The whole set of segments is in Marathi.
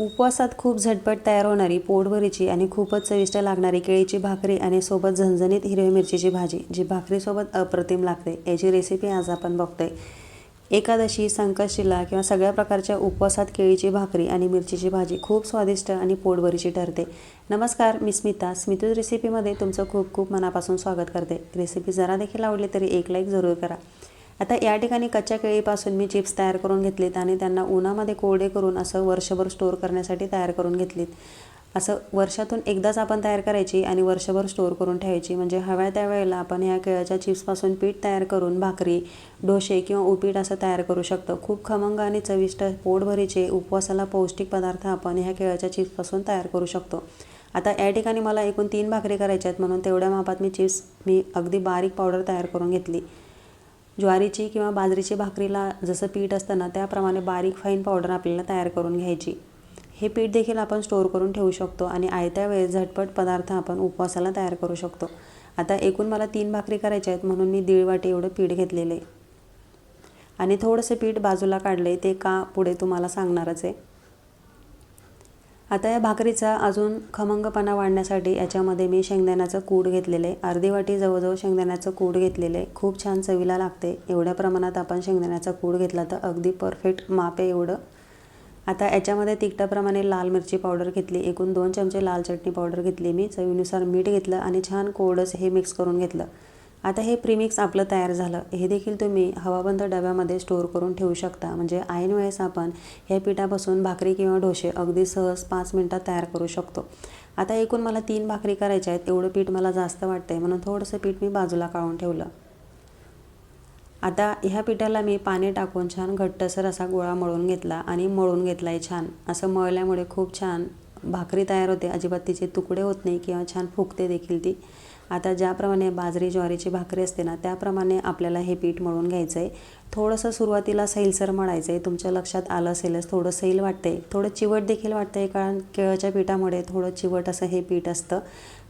उपवासात खूप झटपट तयार होणारी पोटभरीची आणि खूपच चविष्ट लागणारी केळीची भाकरी आणि सोबत झणझणीत हिरवी मिरचीची भाजी जी भाकरीसोबत अप्रतिम लागते. याची रेसिपी आज आपण बघतोय. एकादशी संकष्टीला किंवा सगळ्या प्रकारच्या उपवासात केळीची भाकरी आणि मिरचीची भाजी खूप स्वादिष्ट आणि पोटभरीची ठरते. नमस्कार मी स्मिता. स्मितूज रेसिपीमध्ये तुमचं खूप खूप मनापासून स्वागत करते. रेसिपी जरा देखील आवडली तरी एक लाईक जरूर करा. आता या ठिकाणी कच्च्या केळीपासून मी चिप्स तयार करून घेतलीत आणि त्यांना उन्हामध्ये कोरडे करून असं वर्षभर स्टोअर करण्यासाठी तयार करून घेतलीत. असं वर्षातून एकदाच आपण तयार करायची आणि वर्षभर स्टोअर करून ठेवायची. म्हणजे हव्या त्या वेळेला आपण ह्या केळ्याच्या चिप्सपासून पीठ तयार करून भाकरी डोसे किंवा उपीट असं तयार करू शकतो. खूप खमंग आणि चविष्ट पोटभरीचे उपवासाला पौष्टिक पदार्थ आपण ह्या केळ्याच्या चिप्सपासून तयार करू शकतो. आता या ठिकाणी मला एकूण तीन भाकरी करायच्या आहेत. म्हणून तेवढ्या मापात मी चिप्स मी अगदी बारीक पावडर तयार करून घेतली. ज्वारीची किंवा बाजरीची भाकरीला जसं पीठ असतं ना त्याप्रमाणे बारीक फाईन पावडर आपल्याला तयार करून घ्यायची. हे पीठ देखील आपण स्टोअर करून ठेवू शकतो आणि आयत्या वेळेस झटपट पदार्थ आपण उपवासाला तयार करू शकतो. आता एकूण मला तीन भाकरी करायच्या आहेत म्हणून मी दीड वाटी एवढं पीठ घेतलेलं आहे. आणि थोडंसं पीठ बाजूला काढलं आहे ते का पुढे तुम्हाला सांगणारच आहे. आता या भाकरीचा अजून खमंगपणा वाढण्यासाठी याच्यामध्ये मी शेंगदाण्याचं कूड घेतलेलं आहे अर्धी वाटी जवळजवळ शेंगदाण्याचं कूड घेतलेलं. आहे खूप छान चवीला लागते. एवढ्या प्रमाणात आपण शेंगदाण्याचा कूड घेतला तर अगदी परफेक्ट माप आहे एवढं. आता याच्यामध्ये तिखटाप्रमाणे लाल मिरची पावडर घेतली एकूण दोन चमचे लाल चटणी पावडर घेतली मी. चवीनुसार मीठ घेतलं आणि छान कोरडंच हे मिक्स करून घेतलं. आता हे प्रीमिक्स आपलं तयार झालं. हे देखील तुम्ही हवाबंद डब्यामध्ये स्टोअर करून ठेवू शकता. म्हणजे ऐन वेळेस आपण ह्या पिठापासून भाकरी किंवा डोसे अगदी सहज पाच मिनटात तयार करू शकतो. आता एकूण मला तीन भाकरी करायच्या आहेत. एवढं पीठ मला जास्त वाटतं आहे म्हणून थोडंसं पीठ मी बाजूला काढून ठेवलं. आता ह्या पिठाला मी पाणी टाकून छान घट्टसर असा गोळा मळून घेतला आणि मळून घेतला आहे छान. असं मळल्यामुळे खूप छान भाकरी तयार होते. अजिबात तिचे तुकडे होत नाही किंवा छान फुगते देखील ती. आता ज्याप्रमाणे बाजरी ज्वारीची भाकरी असते ना त्याप्रमाणे आपल्याला हे पीठ मळून घ्यायचं आहे थोडंसं सुरुवातीला सैलसर म्हणायचं आहे तुमच्या लक्षात आलं असेलच थोडं सैल वाटते. थोडं चिवट देखील वाटतं आहे कारण केळच्या पिठामुळे थोडं चिवट असं हे पीठ असतं.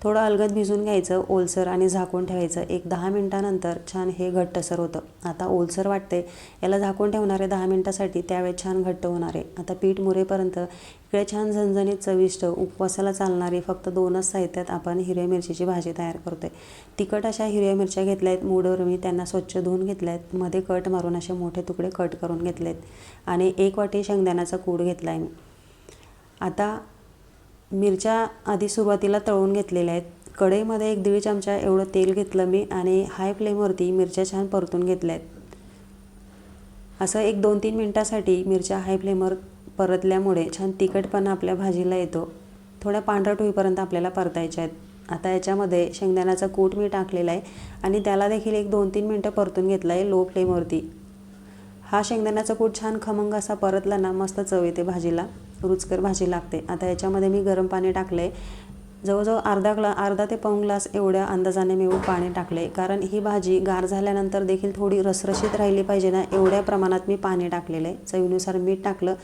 थोडं अलगद भिजून घ्यायचं ओलसर आणि झाकून ठेवायचं. एक दहा मिनटानंतर छान हे घट्टसर होतं. आता ओलसर वाटते याला झाकून ठेवणार आहे दहा मिनटासाठी त्यावेळेस छान घट्ट होणार आहे. आता पीठ मुरेपर्यंत इकडे छान झणझणीत चविष्ट उपवासाला चालणारी फक्त दोनच साहित्यात आपण हिरव्या मिरचीची भाजी तयार करतोय. तिखट अशा हिरव्या मिरच्या घेतल्या आहेत मूडवर मी त्यांना स्वच्छ धुवून घेतल्या आहेत मध्ये कट मारून असे मोठे तुकडे कट करून घेतले आहेत आणि एक वाटी शेंगदाण्याचा कूड घेतला आहे मी. आता मिरच्या आधी सुरुवातीला तळून घेतलेल्या आहेत. कढईमध्ये एक दीड चमचा एवढं तेल घेतलं मी आणि हाय फ्लेमवरती मिरच्या छान परतून घेतल्या आहेत असं एक दोन तीन मिनटासाठी मिरच्या हाय फ्लेमवर परतल्यामुळे छान तिखटपणा आपल्या भाजीला येतो. थोड्या पांढरट होईपर्यंत आपल्याला परतायच्या आहेत. आता याच्यामध्ये शेंगदाण्याचा कूट मी टाकलेला आहे आणि त्याला देखील एक दोन तीन मिनटं परतून घेतला आहे लो फ्लेमवरती. हा शेंगदाण्याचा कूट छान खमंग असा परतला ना मस्त चव येते भाजीला. रुचकर भाजी लागते. आता याच्यामध्ये मी गरम पाणी टाकलं आहे जवळजवळ अर्धा ग्ला अर्धा ते पाऊण ग्लास एवढ्या अंदाजाने मी पाणी टाकले कारण ही भाजी गार झाल्यानंतर देखील थोडी रसरशीत राहिली पाहिजे ना एवढ्या प्रमाणात मी पाणी टाकलेलं आहे. चवीनुसार मीठ टाकलं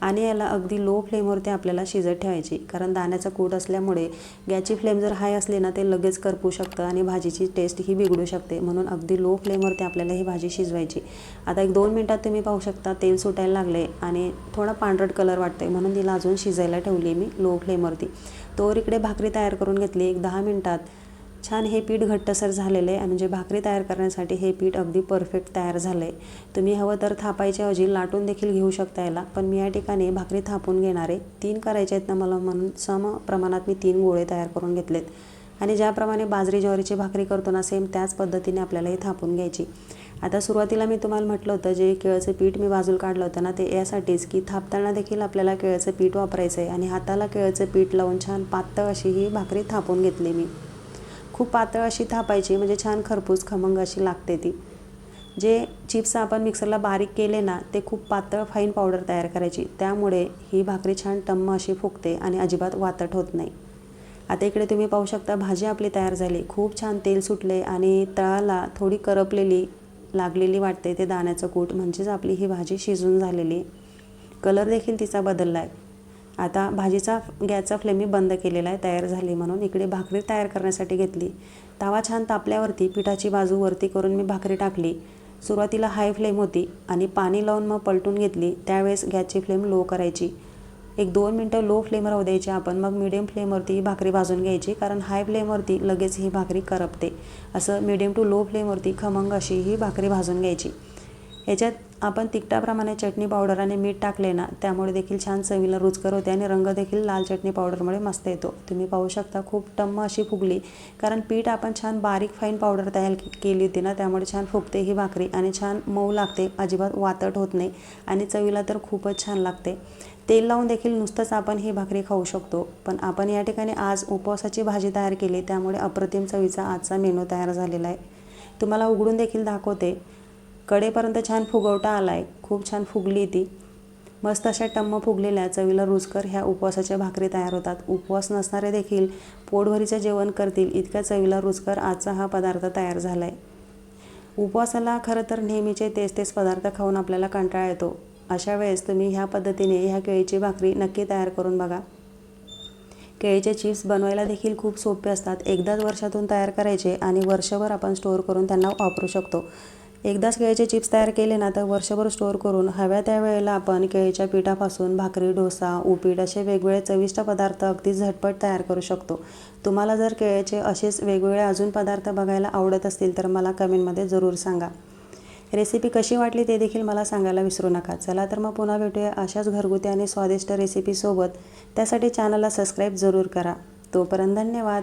आणि याला अगदी लो फ्लेमवरती आपल्याला शिजत ठेवायची. कारण दाण्याचा कूट असल्यामुळे गॅसची फ्लेम जर हाय असली ना ते लगेच करपू शकतं आणि भाजीची टेस्ट ही बिघडू शकते. म्हणून अगदी लो फ्लेमवरती आपल्याला ही भाजी शिजवायची. आता एक दोन मिनटात तुम्ही पाहू शकता तेल सुटायला लागले आणि थोडा पांढरट कलर वाटते म्हणून तिला अजून शिजायला ठेवली मी लो फ्लेमवरती तोवर इकडे भाकरी तयार करून घेतली एक दहा मिनटात. छान हे पीठ घट्टसर झालेलं आहे म्हणजे भाकरी तयार करण्यासाठी हे पीठ अगदी परफेक्ट तयार झालं आहे. तुम्ही हवं तर थापायच्या ऐवजी लाटून देखील घेऊ शकता याला. पण मी या ठिकाणी भाकरी थापून घेणार आहे. तीन करायचे आहेत ना मला म्हणून. सम प्रमाणात मी तीन गोळे तयार करून घेतलेत. आणि ज्याप्रमाणे बाजरी ज्वारीची भाकरी करतो ना सेम त्याच पद्धतीने आपल्याला हे थापून घ्यायची. आता सुरुवातीला मी तुम्हाला म्हटलं होतं जे केळचं पीठ मी बाजूला काढलं होतं ना ते यासाठीच की थापताना देखील आपल्याला केळचं पीठ वापरायचं आहे. आणि हाताला केळचं पीठ लावून छान पातळ अशी ही भाकरी थापून घेतली मी. खूप पातळ अशी थापायची म्हणजे छान खरपूस खमंग अशी लागते ती. जे चिप्स आपण मिक्सरला बारीक केले ना ते खूप पातळ फाईन पावडर तयार करायची. त्यामुळे ही भाकरी छान टम्म अशी फुगते आणि अजिबात वातट होत नाही. आता इकडे तुम्ही पाहू शकता भाजी आपली तयार झाली. खूप छान तेल सुटले आणि तळाला थोडी करपलेली लागलेली वाटते ते दाण्याचं कूट. म्हणजेच आपली ही भाजी शिजून झालेली. कलर देखील तिचा बदलला आहे आता भाजीचा गॅसचा फ्लेम मी बंद केलेला आहे तयार झाली म्हणून. इकडे भाकरी तयार करण्यासाठी घेतली. तवा छान तापल्यावरती पिठाची बाजू वरती करून मी भाकरी टाकली. सुरुवातीला हाय फ्लेम होती आणि पाणी लावून मग पलटून घेतली. त्यावेळेस गॅसची फ्लेम लो करायची. एक दोन मिनटं लो फ्लेम राहू द्यायची आपण. मग मिडियम फ्लेमवरती ही भाकरी भाजून घ्यायची. कारण हाय फ्लेमवरती लगेच ही भाकरी करपते. असं मिडियम टू लो फ्लेमवरती खमंग अशी ही भाकरी भाजून घ्यायची. याच्यात आपण तिखटाप्रमाणे चटणी पावडर आणि मीठ टाकले ना त्यामुळे देखील छान चवीला रुचकर होते आणि रंग देखील लाल चटणी पावडरमुळे मस्त येतो. तुम्ही पाहू शकता खूप टम्म अशी फुगली. कारण पीठ आपण छान बारीक फाईन पावडर तयार केली होती ना त्यामुळे छान फुगते ही भाकरी आणि छान मऊ लागते. अजिबात वातट होत नाही आणि चवीला तर खूपच छान लागते. तेल लावून देखील नुसतंच आपण ही भाकरी खाऊ शकतो. पण आपण या ठिकाणी आज उपवासाची भाजी तयार केली त्यामुळे अप्रतिम चवीचा आजचा मेनू तयार झालेला आहे. तुम्हाला उघडून देखील दाखवते. कडेपर्यंत छान फुगवटा आला आहे खूप छान फुगली ती. मस्त अशा टम्म फुगलेल्या चवीला रुचकर ह्या उपवासाच्या भाकरी तयार होतात. उपवास नसणारे देखील पोटभरीचं जेवण करतील इतक्या चवीला रुचकर आजचा हा पदार्थ तयार झाला आहे उपवासाला खरं तर नेहमीचे तेच तेच पदार्थ खाऊन आपल्याला कंटाळा येतो. अशा वेळेस तुम्ही ह्या पद्धतीने ह्या केळीची भाकरी नक्की तयार करून बघा. केळीचे चिप्स बनवायला देखील खूप सोपे असतात. एकदाच वर्षातून तयार करायचे आणि वर्षभर आपण स्टोअर करून त्यांना वापरू शकतो. एकदाच केळीचे चिप्स तयार केले ना तर वर्षभर स्टोअर करून हव्या त्या वेळेला आपण केळीच्या पिठापासून भाकरी डोसा उपीट असे वेगवेगळे चविष्ट पदार्थ अगदी झटपट तयार करू शकतो. तुम्हाला जर केळीचे असेच वेगवेगळे अजून पदार्थ बघायला आवडत असतील तर मला कमेंटमध्ये जरूर सांगा. रेसिपी कशी वाटली ते देखील मला सांगायला विसरू नका. चला तर मग पुन्हा भेटूया अशाच घरगुती आणि स्वादिष्ट रेसिपीसोबत त्यासाठी चॅनलला सबस्क्राईब जरूर करा. तोपर्यंत धन्यवाद.